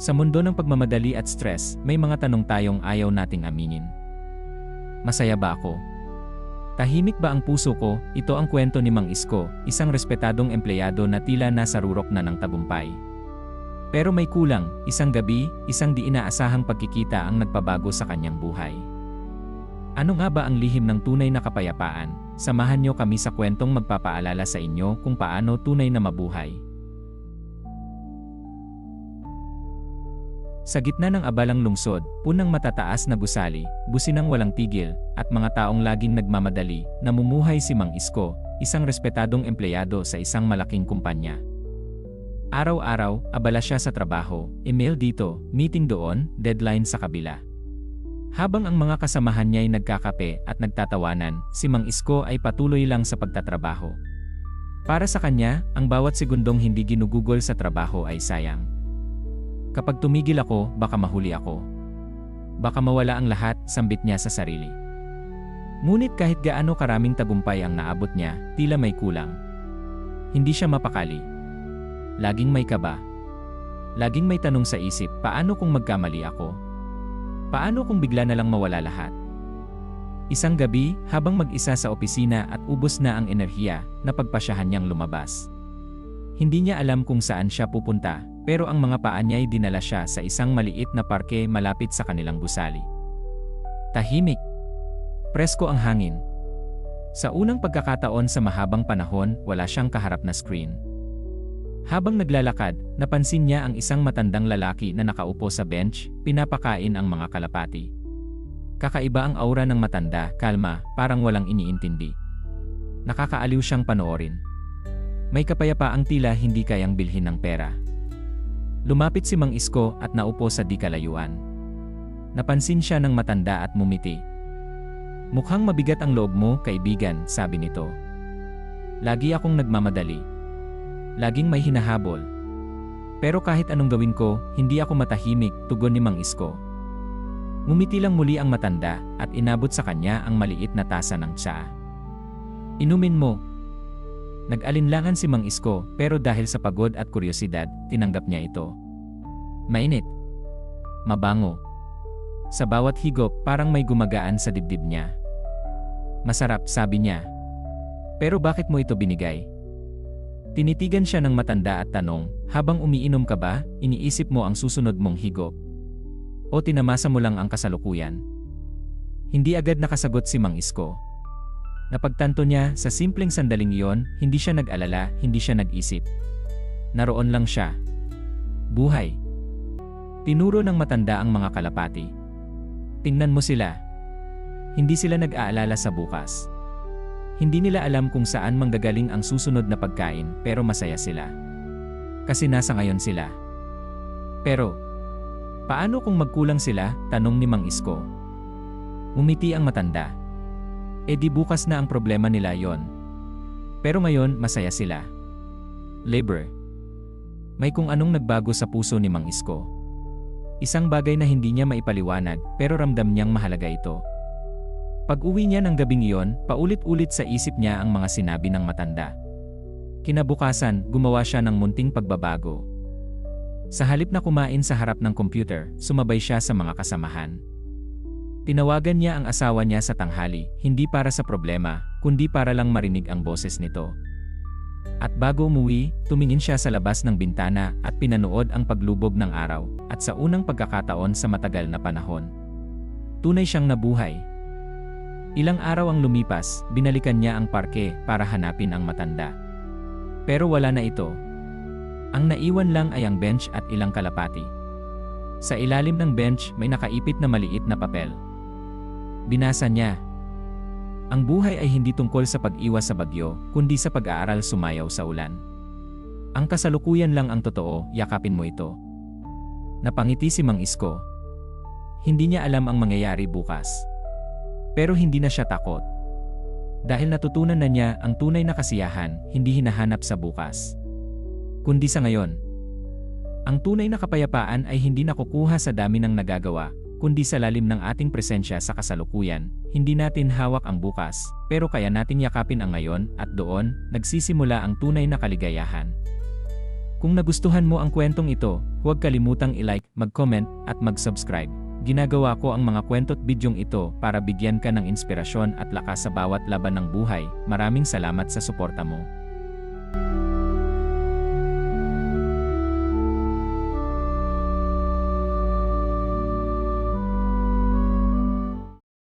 Sa mundo ng pagmamadali at stress, may mga tanong tayong ayaw nating aminin. Masaya ba ako? Tahimik ba ang puso ko? Ito ang kwento ni Mang Isko, isang respetadong empleyado na tila nasa rurok na ng tagumpay. Pero may kulang, isang gabi, isang di inaasahang pagkikita ang nagpabago sa kanyang buhay. Ano nga ba ang lihim ng tunay na kapayapaan? Samahan niyo kami sa kwentong magpapaalala sa inyo kung paano tunay na mabuhay. Sa gitna ng abalang lungsod, punang matataas na gusali, businang walang tigil, at mga taong laging nagmamadali, namumuhay si Mang Isko, isang respetadong empleyado sa isang malaking kumpanya. Araw-araw, abala siya sa trabaho, email dito, meeting doon, deadline sa kabila. Habang ang mga kasamahan niya ay nagkakape at nagtatawanan, si Mang Isko ay patuloy lang sa pagtatrabaho. Para sa kanya, ang bawat segundong hindi ginugugol sa trabaho ay sayang. Kapag tumigil ako, baka mahuli ako. Baka mawala ang lahat, sambit niya sa sarili. Ngunit kahit gaano karaming tagumpay ang naabot niya, tila may kulang. Hindi siya mapakali. Laging may kaba. Laging may tanong sa isip, paano kung magkamali ako? Paano kung bigla na lang mawala lahat? Isang gabi, habang mag-isa sa opisina at ubos na ang enerhiya, napagpasyahan niyang lumabas. Hindi niya alam kung saan siya pupunta, pero ang mga paa niya ay dinala siya sa isang maliit na parke malapit sa kanilang gusali. Tahimik. Presko ang hangin. Sa unang pagkakataon sa mahabang panahon, wala siyang kaharap na screen. Habang naglalakad, napansin niya ang isang matandang lalaki na nakaupo sa bench, pinapakain ang mga kalapati. Kakaiba ang aura ng matanda, kalma, parang walang iniintindi. Nakakaaliw siyang panoorin. May kapayapaang tila hindi kayang bilhin ng pera. Lumapit si Mang Isko at naupo sa di kalayuan. Napansin siya ng matanda at mumiti. Mukhang mabigat ang loob mo, kaibigan, sabi nito. Lagi akong nagmamadali. Laging may hinahabol. Pero kahit anong gawin ko, hindi ako matahimik, tugon ni Mang Isko. Ngumiti lang muli ang matanda at inabot sa kanya ang maliit na tasa ng tsaa. Inumin mo, Nag-alinlangan si Mang Isko pero dahil sa pagod at kuryosidad, tinanggap niya ito. Mainit. Mabango. Sa bawat higop parang may gumagaan sa dibdib niya. Masarap, sabi niya. Pero bakit mo ito binigay? Tinitigan siya ng matanda at tanong, habang umiinom ka ba, iniisip mo ang susunod mong higop? O tinamasa mo lang ang kasalukuyan? Hindi agad nakasagot si Mang Isko. Napagtanto niya, sa simpleng sandaling iyon, hindi siya nag-alala, hindi siya nag-isip. Naroon lang siya. Buhay. Tinuro ng matanda ang mga kalapati. Tingnan mo sila. Hindi sila nag-aalala sa bukas. Hindi nila alam kung saan manggagaling ang susunod na pagkain, pero masaya sila. Kasi nasa ngayon sila. Pero, paano kung magkulang sila? Tanong ni Mang Isko. Umiti ang matanda. E di bukas na ang problema nila yon. Pero ngayon, masaya sila. Labor. May kung anong nagbago sa puso ni Mang Isko. Isang bagay na hindi niya maipaliwanag, pero ramdam niyang mahalaga ito. Pag-uwi niya ng gabing iyon, paulit-ulit sa isip niya ang mga sinabi ng matanda. Kinabukasan, gumawa siya ng munting pagbabago. Sa halip na kumain sa harap ng computer, sumabay siya sa mga kasamahan. Tinawagan niya ang asawa niya sa tanghali, hindi para sa problema, kundi para lang marinig ang boses nito. At bago umuwi, tumingin siya sa labas ng bintana at pinanood ang paglubog ng araw, at sa unang pagkakataon sa matagal na panahon. Tunay siyang nabuhay. Ilang araw ang lumipas, binalikan niya ang parke para hanapin ang matanda. Pero wala na ito. Ang naiwan lang ay ang bench at ilang kalapati. Sa ilalim ng bench may nakaipit na maliit na papel. Binasa niya. Ang buhay ay hindi tungkol sa pag-iwas sa bagyo, kundi sa pag-aaral sumayaw sa ulan. Ang kasalukuyan lang ang totoo, yakapin mo ito. Napangiti si Mang Isko. Hindi niya alam ang mangyayari bukas. Pero hindi na siya takot. Dahil natutunan na niya ang tunay na kasiyahan, hindi hinahanap sa bukas. Kundi sa ngayon. Ang tunay na kapayapaan ay hindi nakukuha sa dami ng nagagawa, kundi sa lalim ng ating presensya sa kasalukuyan, hindi natin hawak ang bukas, pero kaya natin yakapin ang ngayon at doon, nagsisimula ang tunay na kaligayahan. Kung nagustuhan mo ang kwentong ito, huwag kalimutang i-like, mag-comment, at mag-subscribe. Ginagawa ko ang mga kwento't bidyong ito para bigyan ka ng inspirasyon at lakas sa bawat laban ng buhay. Maraming salamat sa suporta mo.